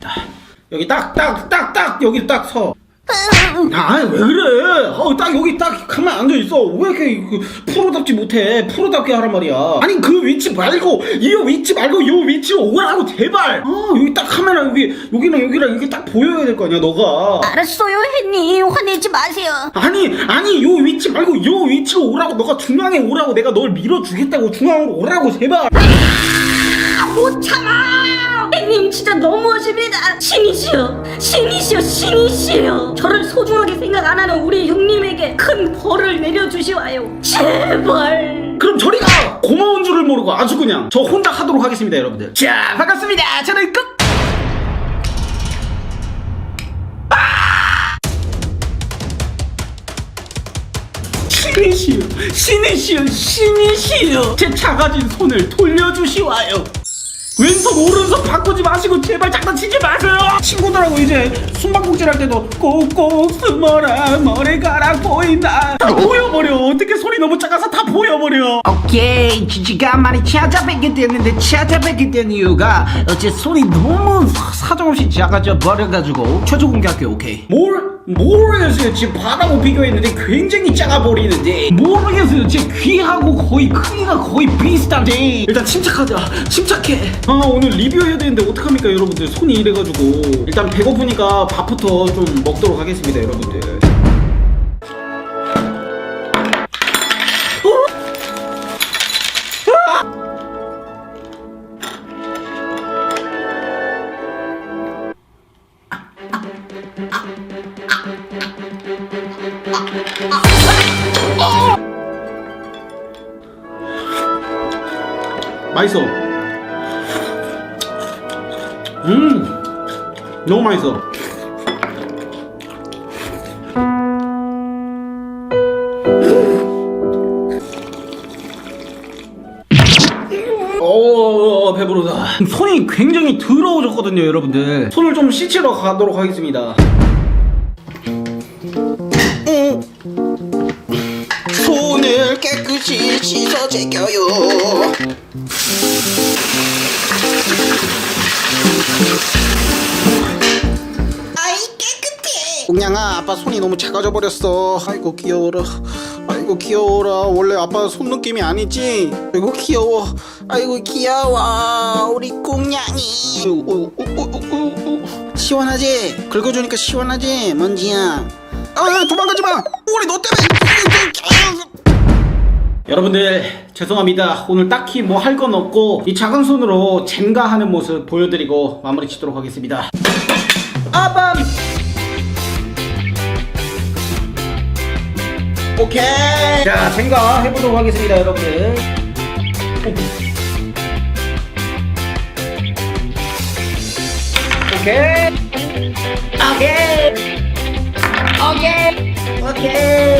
됐다. 여기 딱, 딱, 딱, 딱, 여기 딱 서. 아, 왜 그래? 어, 딱 여기 딱 가만 앉아 있어. 왜 이렇게 그 프로답지 못해? 프로답게 하란 말이야. 아니 그 위치 말고 이 위치 말고 이 위치로 오라고 제발. 아, 여기 딱 카메라 여기 여기랑 여기랑 이게 딱 보여야 될 거 아니야, 너가. 알았어요, 햇님. 화내지 마세요. 아니 아니 요 위치 말고 요 위치로 오라고 너가 중앙에 오라고 내가 널 밀어주겠다고 중앙으로 오라고 제발 아, 못 참아! 햇님 진짜 너무하십니다. 신이시여, 신이시여, 신이시여. 저를 소중하게 생각 안 하는 우리 형님에게 큰 벌을 내려주시와요. 제발. 그럼 저리 가 고마운 줄을 모르고 아주 그냥 저 혼자 하도록 하겠습니다 여러분들 자 반갑습니다 저는 끝 신이시여 신이시여 신이시여 제 작아진 손을 돌려주시와요 왼손 오른손 바꾸지 마시고 제발 장난치지 마세요. 친구들하고 이제 숨바꼭질 할 때도 꼭꼭 숨어라 머리카락 보인다. 다 보여버려 어떻게 소리 너무 작아서 다 보여버려. 오케이 지지간만에 찾아뵙게 됐는데 찾아뵙게 된 이유가 어째 손이 너무 사정없이 작아져 버려가지고 최저 공개할게 오케이. 뭘? 모르겠어요 지금 바다하고 비교했는데 굉장히 작아 보이는데? 모르겠어요 제 귀하고 거의 크기가 거의 비슷한데? 일단 침착하자. 침착해. 아 오늘 리뷰해야 되는데 어떡합니까 여러분들? 손이 이래가지고. 일단 배고프니까 밥부터 좀 먹도록 하겠습니다 여러분들 맛있어. 음 너무 맛있어. 오 배부르다. 손이 굉장히 더러워졌거든요 여러분들. 손을 좀 씻으러 가도록 하겠습니다 씻어 제껴요. 아이 깨끗해. 꽁냥아 아빠 손이 너무 작아져 버렸어. 아이고 귀여워라. 아이고 귀여워라. 원래 아빠 손 느낌이 아니지. 아이고 귀여워. 아이고 귀여워. 우리. 아이고, 어, 어, 어. 시원하지? 긁어주니까 시원하지? 먼지야. 아 도망가지 마. 우리 너 때문에. 여러분들 죄송합니다. 오늘 딱히 뭐 할 건 없고 이 작은 손으로 젠가 하는 모습 보여드리고 마무리 짓도록 하겠습니다. 아밤! 오케이! 자 젠가 해보도록 하겠습니다 여러분들. 오케이! 오케이! 오케이! 오케이!